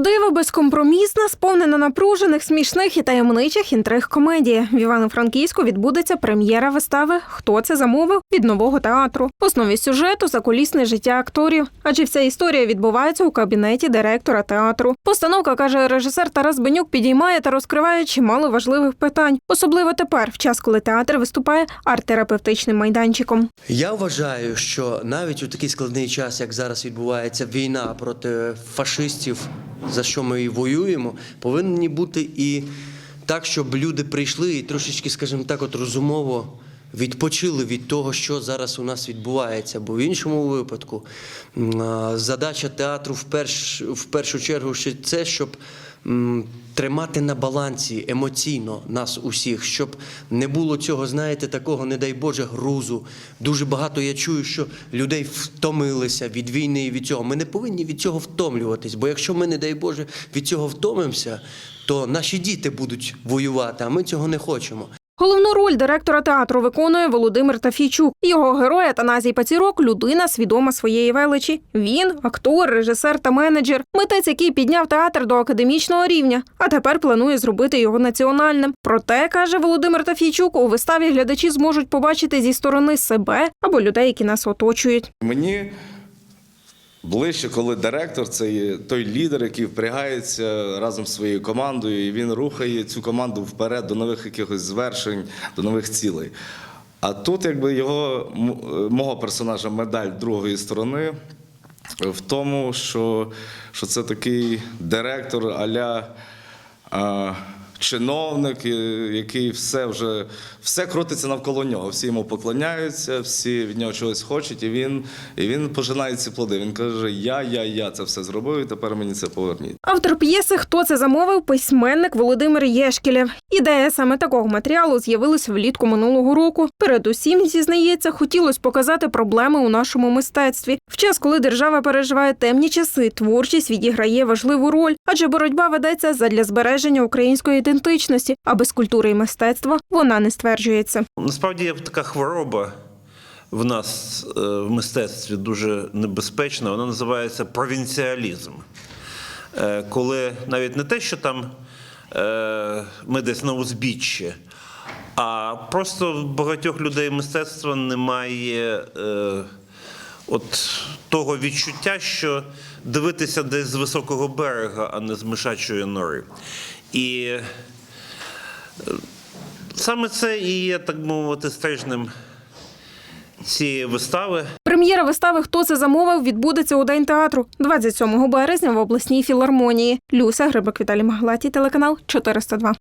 Правдива, безкомпромісна, сповнена напружених, смішних і таємничих інтриг комедії. В Івано-Франківську відбудеться прем'єра вистави Хто це замовив від нового театру. В основі сюжету закулісне життя акторів. Адже вся історія відбувається у кабінеті директора театру. Постановка каже режисер Тарас Бенюк, підіймає та розкриває чимало важливих питань, особливо тепер, в час, коли театр виступає арт-терапевтичним майданчиком. Я вважаю, що навіть у такий складний час, як зараз відбувається війна проти фашистів, за що ми і воюємо, повинні бути і так, щоб люди прийшли і трошечки, скажімо так, от розумово відпочили від того, що зараз у нас відбувається. Бо в іншому випадку задача театру в, перш, в першу чергу ще це, щоб тримати на балансі емоційно нас усіх, щоб не було цього, знаєте, такого, не дай Боже, грузу. Дуже багато я чую, що людей втомилися від війни і від цього. Ми не повинні від цього втомлюватись, бо якщо ми, не дай Боже, від цього втомимося, то наші діти будуть воювати, а ми цього не хочемо. Головну роль директора театру виконує Володимир Тафійчук. Його герой Атаназій Пацірок людина свідома своєї величі. Він актор, режисер та менеджер, митець, який підняв театр до академічного рівня, а тепер планує зробити його національним. Проте каже Володимир Тафійчук, у виставі глядачі зможуть побачити зі сторони себе або людей, які нас оточують. Мені ближче, коли директор це є той лідер, який впрягається разом з своєю командою, і він рухає цю команду вперед до нових якихось звершень, до нових цілей. А тут, якби його мого персонажа медаль другої сторони в тому, що, що це такий директор аля. А, Чиновник, е, який все вже все крутиться навколо нього. Всі йому поклоняються, всі від нього чогось хочуть, і він, і він пожинає ці плоди. Він каже: Я, я, я це все зробив, і тепер мені це поверніть. Автор п'єси Хто це замовив? письменник Володимир Єшкілєв. Ідея саме такого матеріалу з'явилася влітку минулого року. Передусім, зізнається, хотілося показати проблеми у нашому мистецтві. В час, коли держава переживає темні часи, творчість відіграє важливу роль, адже боротьба ведеться задля збереження української ідентичності, а без культури і мистецтва вона не стверджується. Насправді є така хвороба в нас е, в мистецтві дуже небезпечна. Вона називається провінціалізм. Е, Коли навіть не те, що там е, ми десь на узбіччі, а просто багатьох людей мистецтва немає от того відчуття, що дивитися десь з високого берега, а не з мишачої нори. І Саме це і є, так мовити, стежним цієї вистави. Прем'єра вистави Хто це замовив відбудеться у день театру 27 березня в обласній філармонії. Люся Грибик Віталій Маглаті, телеканал 402.